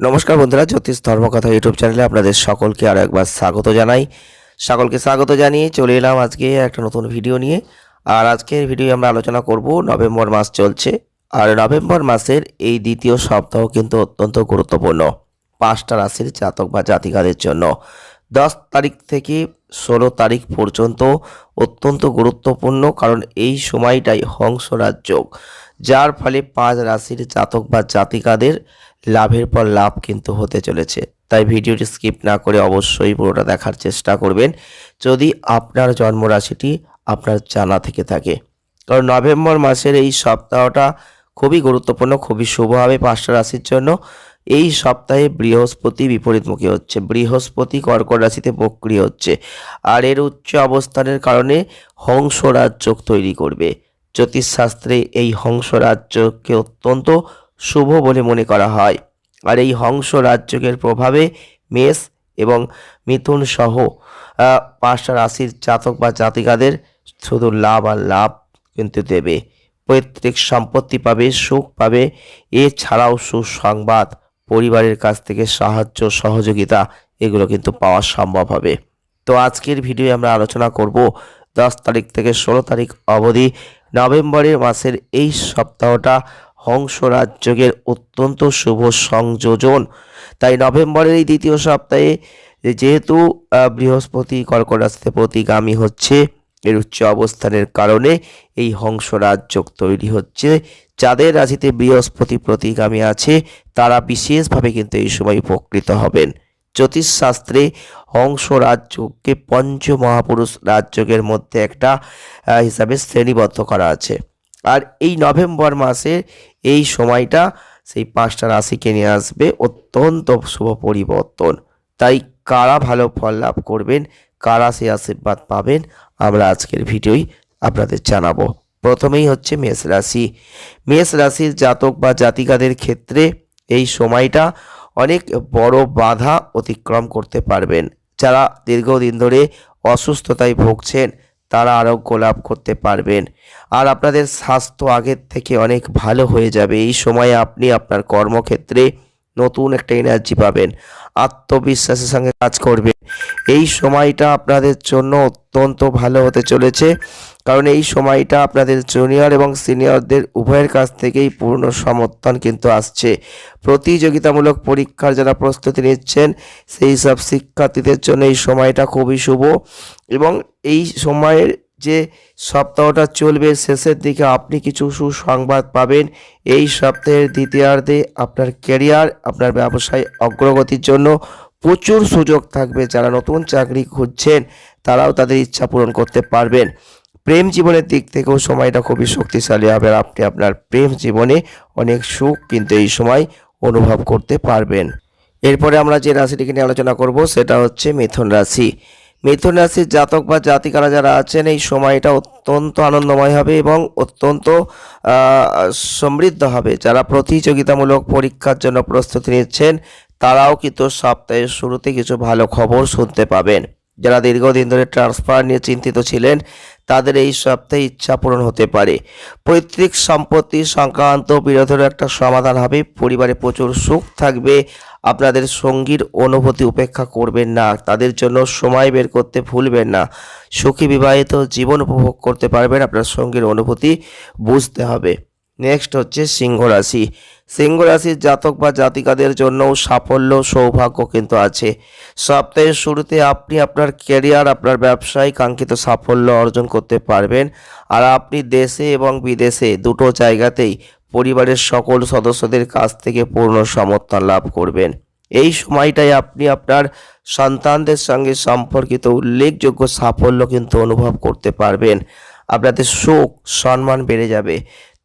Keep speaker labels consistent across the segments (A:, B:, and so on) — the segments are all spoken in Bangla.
A: নমস্কার বন্ধুরা, জ্যোতিষ ধর্মকথা ইউটিউব চ্যানেলে আপনাদের সকলকে আরও একবার স্বাগত জানাই। সকলকে স্বাগত জানিয়ে চলে এলাম আজকে একটা নতুন ভিডিও নিয়ে। আর আজকের ভিডিও আমরা আলোচনা করব, নভেম্বর মাস চলছে। আর নভেম্বর মাসের এই দ্বিতীয় সপ্তাহ কিন্তু অত্যন্ত গুরুত্বপূর্ণ, পাঁচটা রাশির জাতক বা জাতিকাদের জন্য। দশ তারিখ থেকে ষোলো তারিখ পর্যন্ত অত্যন্ত গুরুত্বপূর্ণ, কারণ এই সময়টাই হংসরাজ যোগ, যার ফলে পাঁচ রাশির জাতক বা জাতিকাদের লাভের পর লাভ কিন্তু হতে চলেছে। তাই ভিডিওটি স্কিপ না করে অবশ্যই পুরোটা দেখার চেষ্টা করবেন, যদি আপনার জন্মরাশিটি আপনার জানা থেকে থাকে। কারণ নভেম্বর মাসের এই সপ্তাহটা খুবই গুরুত্বপূর্ণ, খুবই শুভ হবে পাঁচটা রাশির জন্য। এই সপ্তাহে বৃহস্পতি বিপরীতমুখী হচ্ছে। বৃহস্পতি কর্কট রাশিতে বক্রিয় হচ্ছে। আর এর উচ্চ অবস্থানের কারণে হংস রাজ্য তৈরি করবে। জ্যোতিষশাস্ত্রে এই হংস রাজ্যকে অত্যন্ত শুভ বলে মনে করা হয়। আর এই হংস রাজ্যকের প্রভাবে মেষ এবং মিথুন সহ পাঁচটা রাশির জাতক বা জাতিকাদের শুধু লাভ আর লাভ কিন্তু দেবে। পৈতৃক সম্পত্তি পাবে, সুখ পাবে। এছাড়াও সুসংবাদ পরিবারের কাছ থেকে সাহায্য, সহযোগিতা, এগুলো কিন্তু পাওয়া সম্ভব হবে। তো আজকের ভিডিও আমরা আলোচনা করব দশ তারিখ থেকে ষোলো তারিখ অবধি নভেম্বরের মাসের এই সপ্তাহটা হংস রাজ্যের অত্যন্ত শুভ সংযোজন। তাই নভেম্বরের এই দ্বিতীয় সপ্তাহে যেহেতু বৃহস্পতি কর্কট রাশিতে প্রতিগামী হচ্ছে এর উচ্চ অবস্থানের কারণে এই হংস রাজ্য তৈরি হচ্ছে। যাদের রাশিতে বৃহস্পতি প্রতিগামী আছে, তারা বিশেষভাবে কিন্তু এই সময় উপকৃত হবেন। জ্যোতিষশাস্ত্রে হংস রাজ্যকে পঞ্চ মহাপুরুষ রাজ্যের মধ্যে একটা হিসাবে শ্রেণীবদ্ধ করা আছে। আর এই নভেম্বর মাসে এই সময়টা সেই পাঁচটা রাশিকে নিয়ে আসবে অত্যন্ত শুভ পরিবর্তন। তাই কারা ভালো ফল লাভ করবেন কারা সেই আশীর্বাদ পাবেন। আমরা আজকের ভিডিওই আপনাদের জানাব। প্রথমেই হচ্ছে মেষ রাশি। মেষ রাশির জাতক বা জাতিকাদের ক্ষেত্রে এই সময়টা অনেক বড় বাধা অতিক্রম করতে পারবেন। যারা দীর্ঘদিন ধরে অসুস্থতায় ভুগছেন, তারা আরোগ্য লাভ করতে পারবেন। আর আপনাদের স্বাস্থ্য আগের থেকে অনেক ভালো হয়ে যাবে। এই সময়ে আপনি আপনার কর্মক্ষেত্রে নতুন একটা এনার্জি পাবেন। আত্মবিশ্বাসের সঙ্গে কাজ করবেন। এই সময়টা আপনাদের জন্য অত্যন্ত ভালো হতে চলেছে। কারণ এই সময়টা আপনাদের জুনিয়র এবং সিনিয়রদের উভয়ের কাছ থেকেই পূর্ণ সমর্থন কিন্তু আসছে। প্রতিযোগিতামূলক পরীক্ষার যারা প্রস্তুতি নিচ্ছেন, সেই সব শিক্ষার্থীদের জন্য এই সময়টা খুবই শুভ। এবং এই সময়ের যে সপ্তাহটা চলবে, শেষের দিকে আপনি কিছু সুসংবাদ পাবেন। এই সপ্তাহের দ্বিতীয়ার্ধে আপনার ক্যারিয়ার, আপনার ব্যবসায় অগ্রগতির জন্য প্রচুর সুযোগ থাকবে। যারা নতুন চাকরি খুঁজছেন, তারাও তাদের ইচ্ছা পূরণ করতে পারবেন। প্রেম জীবনের দিক থেকেও সময়টা খুবই শক্তিশালী হবে। আপনি আপনার প্রেম জীবনে অনেক সুখ কিন্তু এই সময় অনুভব করতে পারবেন। এরপরে আমরা যে রাশিটিকে নিয়ে আলোচনা করব, সেটা হচ্ছে মিথুন রাশি। মিথুন রাশির জাতক বা জাতিকারা যারা আছেন, এই সময়টা অত্যন্ত আনন্দময় হবে এবং অত্যন্ত সমৃদ্ধ হবে। যারা প্রতিযোগিতামূলক পরীক্ষার জন্য প্রস্তুতি নিচ্ছেন, তারাও কিন্তু সপ্তাহের শুরুতে কিছু ভালো খবর শুনতে পাবেন। যারা দীর্ঘদিন ধরে ট্রান্সফার নিয়ে চিন্তিত ছিলেন, তাদের এই সপ্তাহে ইচ্ছা পূরণ হতে পারে। পৈতৃক সম্পত্তি সংক্রান্ত বিরোধের একটা সমাধান হবে। পরিবারে প্রচুর সুখ থাকবে। আপনাদের সঙ্গীর অনুভূতি উপেক্ষা করবেন না, তাদের জন্য সময় বের করতে ভুলবেন না। সুখী বিবাহিত জীবন উপভোগ করতে পারবেন, আপনার সঙ্গীর অনুভূতি বুঝতে হবে। নেক্সট হচ্ছে সিংহ রাশি। সিংহ রাশির জাতক বা জাতিকাদের জন্যও সাফল্য, সৌভাগ্য কিন্তু আছে। সপ্তাহের শুরুতে আপনি আপনার ক্যারিয়ার, আপনার ব্যবসায় কাঙ্ক্ষিত সাফল্য অর্জন করতে পারবেন। আর আপনি দেশে এবং বিদেশে দুটো জায়গাতেই পরিবারের সকল সদস্যদের কাছ থেকে পূর্ণ সমর্থন লাভ করবেন। এই সময়টায় আপনি আপনার সন্তানদের সঙ্গে সম্পর্কিত উল্লেখযোগ্য সাফল্য কিন্তু অনুভব করতে পারবেন। আপনাদের সুখ, সম্মান বেড়ে যাবে।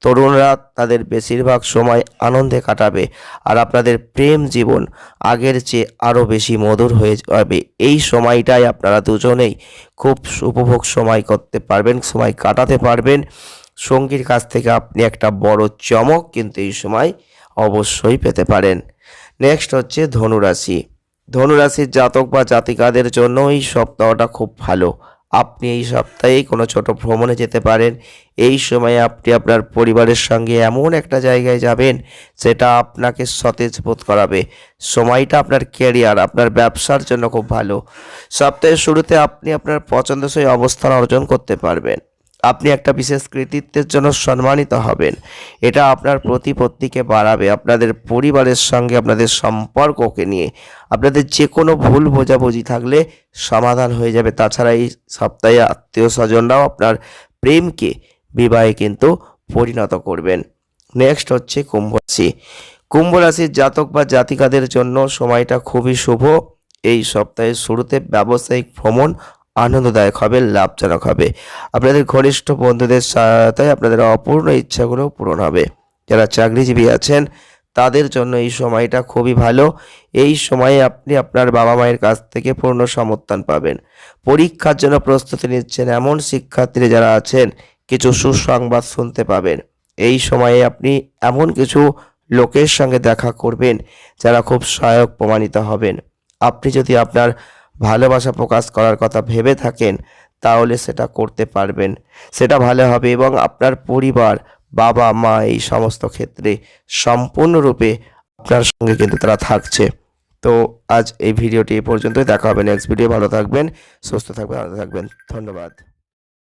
A: তরুণরা তাদের বেশিরভাগ সময় আনন্দে কাটাবে আর আপনাদের প্রেম জীবন আগের চেয়ে আরও বেশি মধুর হয়ে যাবে। এই সময়টায় আপনারা দুজনেই খুব উপভোগ সময় করতে পারবেন, সময় কাটাতে পারবেন। সঙ্গীর কাছ থেকে আপনি একটা বড় চমক কিন্তু এই সময় অবশ্যই পেতে পারেন। নেক্সট হচ্ছে ধনুরাশি। ধনুরাশির জাতক বা জাতিকাদের জন্য এই সপ্তাহটা খুব ভালো। আপনি এই সপ্তাহে কোনো ছোট ভ্রমণে যেতে পারেন। এই সময়ে আপনি আপনার পরিবারের সঙ্গে এমন একটা জায়গায় যাবেন, যেটা আপনাকে সতেজ বোধ করাবে। সময়টা আপনার ক্যারিয়ার আপনার ব্যবসার জন্য খুব ভালো। সপ্তাহের শুরুতে আপনি আপনার পছন্দসই অবস্থান অর্জন করতে পারবেন। আপনি একটা বিশেষ কৃতিত্বের জন্য সম্মানিত হবেন। এটা আপনার প্রতিপত্তিকে বাড়াবে, আপনাদের পরিবারের সঙ্গে আপনাদের সম্পর্ককে নিয়ে। আপনাদের যে কোনো ভুল বোঝাবুঝি থাকলে সমাধান হয়ে যাবে। তাছাড়া এই সপ্তাহে আত্মীয় স্বজনরাও আপনার প্রেমকে, বিবাহে কিন্তু পরিণত করবেন। নেক্সট হচ্ছে কুম্ভ রাশি। কুম্ভ রাশির জাতক বা জাতিকাদের জন্য সময়টা খুবই শুভ। এই সপ্তাহের শুরুতে ব্যবসায়িক ভ্রমণ আনন্দদায়ক হবে, লাভজনক হবে। আপনাদের ঘনিষ্ঠ বন্ধুদের সহায়তায় আপনাদের অপূর্ণ ইচ্ছাগুলো পূরণ হবে। যারা চাকরিজীবী আছেন, তাদের জন্য এই সময়টা খুবই ভালো। এই সময়ে আপনি আপনার বাবা মায়ের কাছ থেকে পূর্ণ সমর্থন পাবেন। পরীক্ষার জন্য প্রস্তুতি নিচ্ছেন এমন শিক্ষার্থীরা যারা আছেন, কিছু সুসংবাদ শুনতে পাবেন। এই সময়ে আপনি এমন কিছু লোকের সঙ্গে দেখা করবেন, যারা খুব সহায়ক প্রমাণিত হবেন। আপনি যদি আপনার ভালোবাসা প্রকাশ করার কথা ভেবে থাকেন, তাহলে সেটা করতে পারবেন। সেটা ভালো হবে এবং আপনার পরিবার, বাবা, মা এই সমস্ত ক্ষেত্রে সম্পূর্ণরূপে আপনার সঙ্গে কিন্তু তারা থাকছে। তো আজ এই ভিডিওটি এ পর্যন্তই। দেখা হবে নেক্সট ভিডিও ভালো থাকবেন, সুস্থ থাকবেন, ভালো থাকবেন। ধন্যবাদ।